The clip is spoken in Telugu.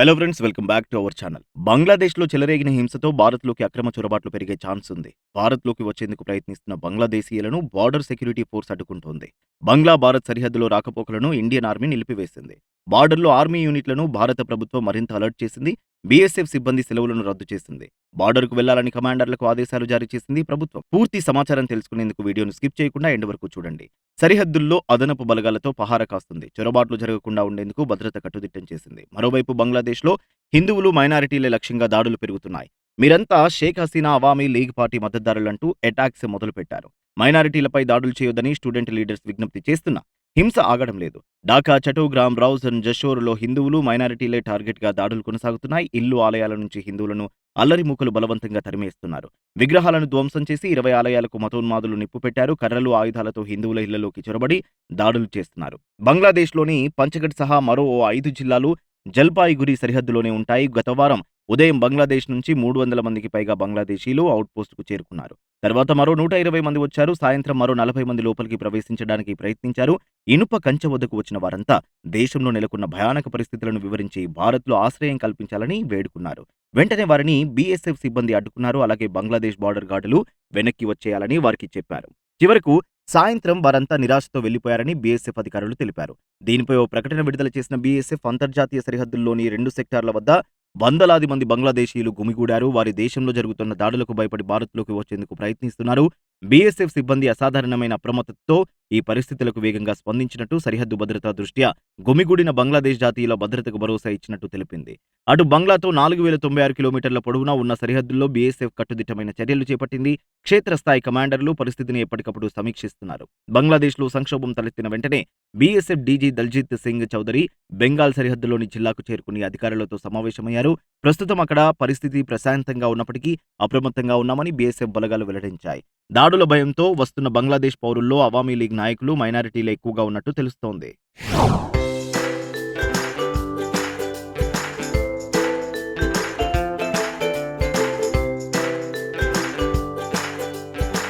Hello friends welcome back to our channel బంగ్లాదేశ్లో చెలరేగిన హింసతో భారత్లోకి అక్రమ చొరబాట్లు పెరిగే ఛాన్స్ ఉంది. భారత్లోకి వచ్చేందుకు ప్రయత్నిస్తున్న బంగ్లాదేశీయులను బార్డర్ సెక్యూరిటీ ఫోర్స్ అడ్డుకుంటోంది. బంగ్లా భారత్ సరిహద్దులో రాకపోకలను ఇండియన్ ఆర్మీ నిలిపివేసింది. బార్డర్లో ఆర్మీ యూనిట్లను భారత ప్రభుత్వం మరింత అలర్ట్ చేసింది. బీఎస్ఎఫ్ సిబ్బంది సెలవులను రద్దు చేసింది. బార్డర్కు వెళ్ళాలని కమాండర్లకు ఆదేశాలు జారీ చేసింది ప్రభుత్వం. పూర్తి సమాచారం తెలుసుకునేందుకు వీడియోను స్కిప్ చేయకుండా ఎండ్ వరకు చూడండి. సరిహద్దుల్లో అదనపు బలగాలతో పహార కాస్తుంది. చొరబాట్లు జరగకుండా ఉండేందుకు భద్రత కట్టుదిట్టం చేసింది. మరోవైపు బంగ్లాదేశ్లో హిందువులు మైనారిటీలే లక్ష్యంగా దాడులు పెరుగుతున్నాయి. మీరంతా షేక్ హసీనా అవామీ లీగ్ పార్టీ మద్దతుదారులంటూ అటాక్స్ మొదలుపెట్టారు. మైనారిటీలపై దాడులు చేయొద్దని స్టూడెంట్ లీడర్స్ విజ్ఞప్తి చేస్తున్నా. హింస ఆగడం లేదు. ఢాకా చటోగ్రామ్ రౌజ్ అండ్ జషోర్లో హిందువులు మైనారిటీలే టార్గెట్గా దాడులు కొనసాగుతున్నాయి. ఇల్లు ఆలయాల నుంచి హిందువులను అల్లరి మూకలు బలవంతంగా తరిమేస్తున్నారు. విగ్రహాలను ధ్వంసం చేసి ఇరవై ఆలయాలకు మతోన్మాదులు నిప్పు పెట్టారు. కర్రలు ఆయుధాలతో హిందువుల ఇళ్ళలోకి చొరబడి దాడులు చేస్తున్నారు. బంగ్లాదేశ్లోని పంచగఢ్ సహా మరో ఓ ఐదు జిల్లాలు జల్పాయిగురి సరిహద్దులోనే ఉంటాయి. గత వారం ఉదయం బంగ్లాదేశ్ నుంచి మూడు వందల మందికి పైగా బంగ్లాదేశీలు అవుట్పోస్టుకు చేరుకున్నారు. తర్వాత మరో నూట ఇరవై మంది వచ్చారు. సాయంత్రం మరో నలభై మంది లోపలికి ప్రవేశించడానికి ప్రయత్నించారు. ఇనుప కంచె వద్దకు వచ్చిన వారంతా దేశంలో నెలకొన్న భయానక పరిస్థితులను వివరించి భారత్లో ఆశ్రయం కల్పించాలని వేడుకున్నారు. వెంటనే వారిని బీఎస్ఎఫ్ సిబ్బంది అడ్డుకున్నారు. అలాగే బంగ్లాదేశ్ బార్డర్ గార్డులు వెనక్కి వచ్చేయాలని వారికి చెప్పారు. చివరకు సాయంత్రం వారంతా నిరాశతో వెళ్ళిపోయారని బీఎస్ఎఫ్ అధికారులు తెలిపారు. దీనిపై ఓ ప్రకటన విడుదల చేసిన బీఎస్ఎఫ్ అంతర్జాతీయ సరిహద్దుల్లోని రెండు సెక్టార్ల వద్ద వందలాది మంది బంగ్లాదేశీయులు గుమిగూడారు. వారి దేశంలో జరుగుతున్న దాడులకు భయపడి భారత్లోకి వచ్చేందుకు ప్రయత్నిస్తున్నారు. బీఎస్ఎఫ్ సిబ్బంది అసాధారణమైన అప్రమత్తతో ఈ పరిస్థితులకు వేగంగా స్పందించినట్టు సరిహద్దు భద్రతా దృష్ట్యా గుమిగూడిన బంగ్లాదేశ్ జాతీయుల భద్రతకు భరోసా ఇచ్చినట్టు తెలిపింది. అటు బంగ్లాతో నాలుగు వేల తొంభై ఆరు కిలోమీటర్ల పొడవునా ఉన్న సరిహద్దుల్లో బీఎస్ఎఫ్ కట్టుదిట్టమైన చర్యలు చేపట్టింది. క్షేత్రస్థాయి కమాండర్లు పరిస్థితిని ఎప్పటికప్పుడు సమీక్షిస్తున్నారు. బంగ్లాదేశ్లో సంక్షోభం తలెత్తిన వెంటనే బీఎస్ఎఫ్ డీజీ దల్జిత్ సింగ్ చౌదరి బెంగాల్ సరిహద్దులోని జిల్లాకు చేరుకుని అధికారులతో సమావేశమయ్యారు. ప్రస్తుతం అక్కడ పరిస్థితి ప్రశాంతంగా ఉన్నప్పటికీ అప్రమత్తంగా ఉన్నామని బీఎస్ఎఫ్ బలగాలు వెల్లడించాయి. దాడుల భయంతో వస్తున్న బంగ్లాదేశ్ పౌరుల్లో అవామీ లీగ్ నాయకులు మైనారిటీలు ఎక్కువగా ఉన్నట్టు తెలుస్తోంది.